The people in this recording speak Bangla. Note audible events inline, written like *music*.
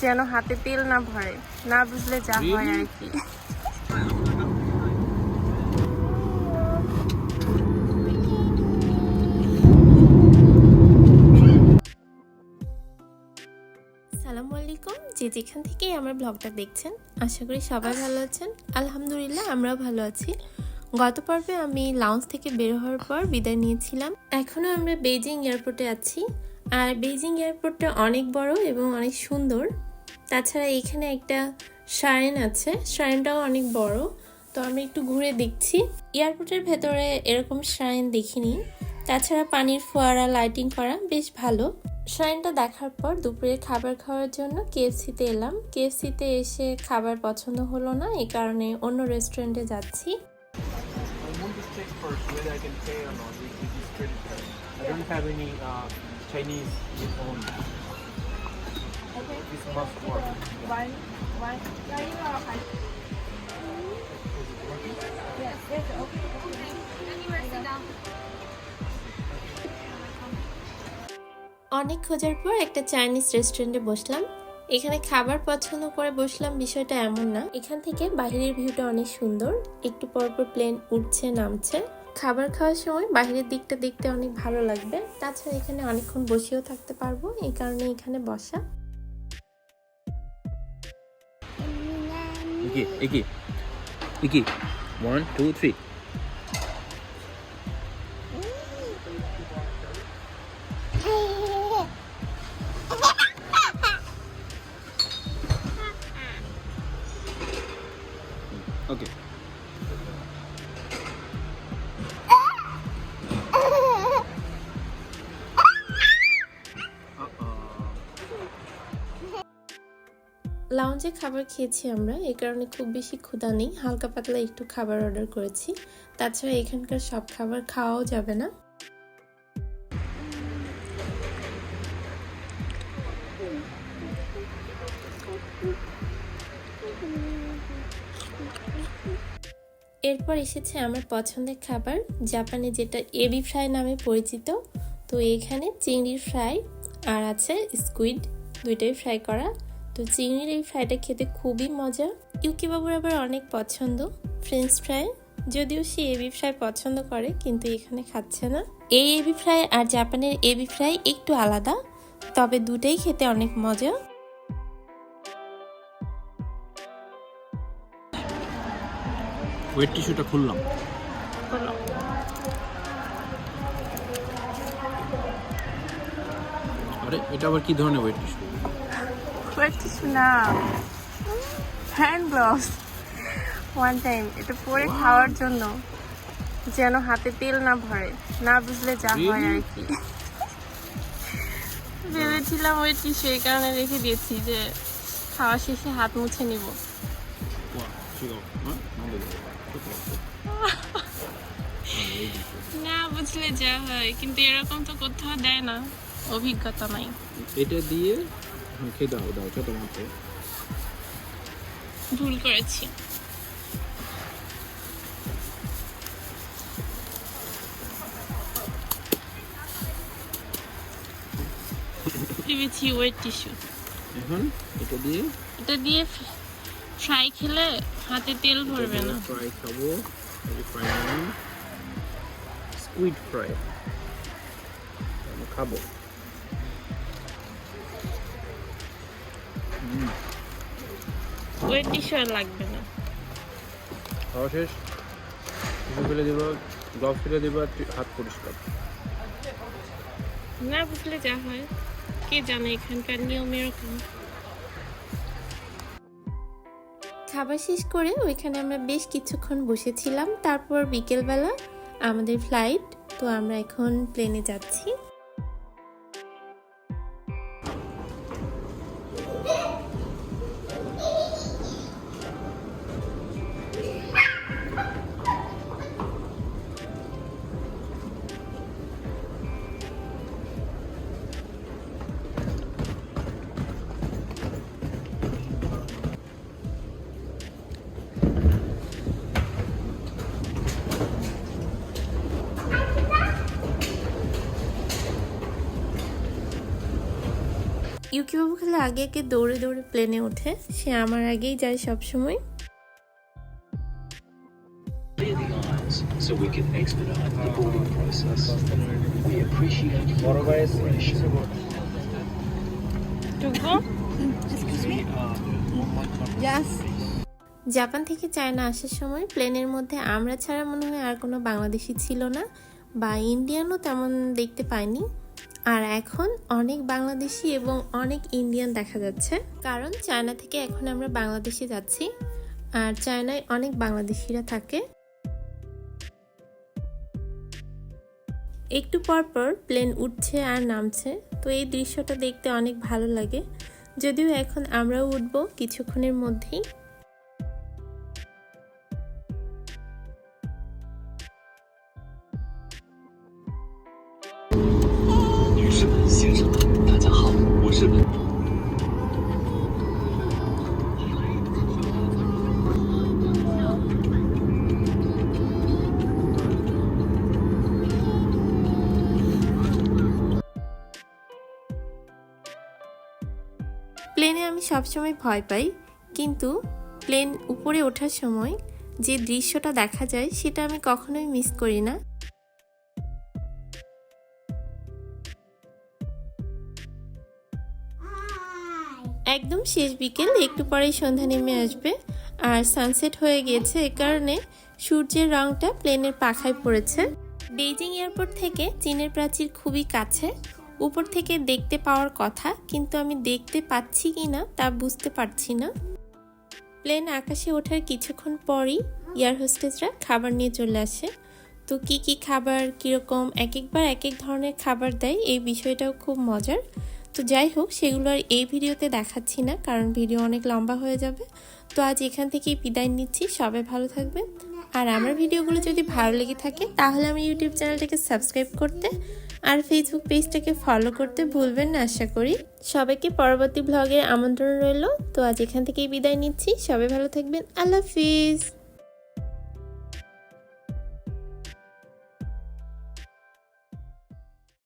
যেন হাতে তেল না ভরে না বুঝলে যা হয় আর কি। সালামু আলাইকুম। যে যেখান থেকে আমার ব্লগটা দেখছেন আশা করি সবাই ভালো আছেন। আলহামদুলিল্লাহ আমরাও ভালো আছি। গত পর্বে আমি লাউঞ্জ থেকে বের হওয়ার পর বিদায় নিয়েছিলাম। এখনও আমরা বেজিং এয়ারপোর্টে আছি। আর বেজিং এয়ারপোর্টটা অনেক বড় এবং অনেক সুন্দর। তাছাড়া এখানে একটা শারেন আছে। শারেনটাও অনেক বড়। তো আমি একটু ঘুরে দেখছি। এয়ারপোর্টের ভেতরে এরকম শারেন দেখিনি। তাছাড়া পানির ফোয়ারা লাইটিং করা বেশ ভালো। শারেনটা দেখার পর দুপুরে খাবার খাওয়ার জন্য কেএফসিতে এলাম। কেএফসিতে এসে খাবার পছন্দ হলো না এই কারণে অন্য রেস্টুরেন্টে যাচ্ছি। Can pay or not with, with this credit card. I don't have any uh, Chinese phone. Okay. This must work. One, one. Yeah, you are. Yes, yes, okay. অনেক খোঁজার পর একটা চাইনিজ রেস্টুরেন্টে বসলাম এখানে খাবার পছন্দ করে বসলাম বিষয়টা এমন না এখান থেকে বাইরের ভিউটা অনেক সুন্দর একটু পর পর প্লেন উঠছে নামছে খাবার খাওয়ার সময় বাইরের দিকটা দেখতে অনেক ভালো লাগবে তাছাড়া এখানে অনেকক্ষণ বসেও থাকতে পারব এই কারণে এখানে বসা Iki, Iki, Iki. One, two, three. লাউঞ্জে খাবার খেয়েছি আমরা। এই কারণে খুব বেশি ক্ষুধা নেই। হালকা পাতলা একটু খাবার অর্ডার করেছি। তাছাড়া এখানকার সব খাবার খাওয়াও যাবে না। এরপর এসেছে আমার পছন্দের খাবার। জাপানে যেটা এবি ফ্রাই নামে পরিচিত। তো এখানে চিংড়ির ফ্রাই আর আছে স্কুইড দুইটাই ফ্রাই করা। তো চিংড়ির এই ফ্রাইটা খেতে খুবই মজা। ইউকি বাবুর আবার অনেক পছন্দ, ফ্রেঞ্চ ফ্রাই। যদিও সে এবি ফ্রাই পছন্দ করে, কিন্তু এখানে খাচ্ছে না। এই এবি ফ্রাই আর জাপানের এবি ফ্রাই একটু আলাদা, তবে দুটাই খেতে অনেক মজা। ওয়েট টিস্যুটা খুললাম। আরে, এটা আবার কি ধরনের ওয়েট টিস্যু? কয়েক কিছু না। হ্যান্ড গ্লাভস ওয়ান টাইম এটা পরে খাওয়ার জন্য যেন হাতে তেল না ভরে না বুঝলে যা হয় আর কি। ভেবেছিলাম ওই টি সেই কারণে রেখে দিয়েছি যে খাওয়া শেষে হাত মুছে নিব। *laughs* না বুঝলে যা হয় কিন্তু এরকম তো কোথাও দেয় না অভিজ্ঞতা নাই। এটা দিয়ে হ্যাঁ, খেয়ে দাও দাও ছোট মাত্র ভুল করেছি। ভেবেছি ওয়েট টিস্যু এখন এটা দিয়ে? এটা দিয়ে ফ্রাই খেলে হাতে তেল ভরবে না। ফ্রাই খাব। ফ্রাই স্কুইড ফ্রাই খাব। ওয়েট আর লাগবে না। খাওয়া শেষ। কিছু ফেলে দেবো গ্লাভস ফেলে দেবো হাত পরিষ্কার না বুঝলে যা হয়। কে জানে এখানকার নিয়ম এরকম। খাবার শেষ করে ওইখানে আমরা বেশ কিছুক্ষণ বসেছিলাম। তারপর বিকেলবেলা আমাদের ফ্লাইট তো আমরা এখন প্লেনে যাচ্ছি। ইউকি বাবু খালি আগে আগে দৌড়ে দৌড়ে প্লেনে ওঠে সে আমার আগেই যায় সবসময় Clear the so we can expedite the boarding process. We appreciate your cooperation. Japan থেকে চায়না আসার সময় প্লেনের মধ্যে আমরা ছাড়া মনে হয় আর কোনো বাংলাদেশি ছিল না বা ইন্ডিয়ানও তেমন দেখতে পাইনি আর এখন অনেক বাংলাদেশি এবং অনেক ইন্ডিয়ান দেখা যাচ্ছে। কারণ চায়না থেকে এখন আমরা বাংলাদেশে যাচ্ছি, আর চায়নায় অনেক বাংলাদেশিরা থাকে। একটু পর পর প্লেন উঠছে আর নামছে, তো এই দৃশ্যটা দেখতে অনেক ভালো লাগে। যদিও এখন আমরাও উঠবো কিছুক্ষণের মধ্যেই। প্লেনে আমি সবসময় ভয় পাই, কিন্তু প্লেন উপরে ওঠার সময় যে দৃশ্যটা দেখা যায় সেটা আমি কখনোই মিস করি না। একদম শেষ বিকেল, একটু পরেই সন্ধ্যা নেমে আসবে। আর সানসেট হয়ে গিয়েছে এ কারণে সূর্যের রংটা প্লেনের পাখায় পড়েছে। বেইজিং এয়ারপোর্ট থেকে চীনের প্রাচীর খুবই কাছে। উপর থেকে দেখতে পাওয়ার কথা, কিন্তু আমি দেখতে পাচ্ছি কি না তা বুঝতে পারছি না। প্লেন আকাশে ওঠার কিছুক্ষণ পরই এয়ার হোস্টেসরা খাবার নিয়ে চলে আসে। তো কি কি খাবার, কীরকম এক একবার এক এক ধরনের খাবার দেয়, এই বিষয়টাও খুব মজার। তো যাই হোক, সেগুলো আর এই ভিডিওতে দেখাচ্ছি না, কারণ ভিডিও অনেক লম্বা হয়ে যাবে। তো আজ এখান থেকেই বিদায় নিচ্ছি, সবাই ভালো থাকবেন। আর আমার ভিডিওগুলো যদি ভালো লেগে থাকে, তাহলে আমি ইউটিউব চ্যানেলটাকে সাবস্ক্রাইব করতে আর ফেসবুক পেজটাকে ফলো করতে ভুলবেন না, আশা করি। সবাইকে পরবর্তী ব্লগে আমন্ত্রণ রইল। তো আজ এখান থেকেই বিদায় নিচ্ছি। সবাই ভালো থাকবেন। আল্লাহ হাফিজ।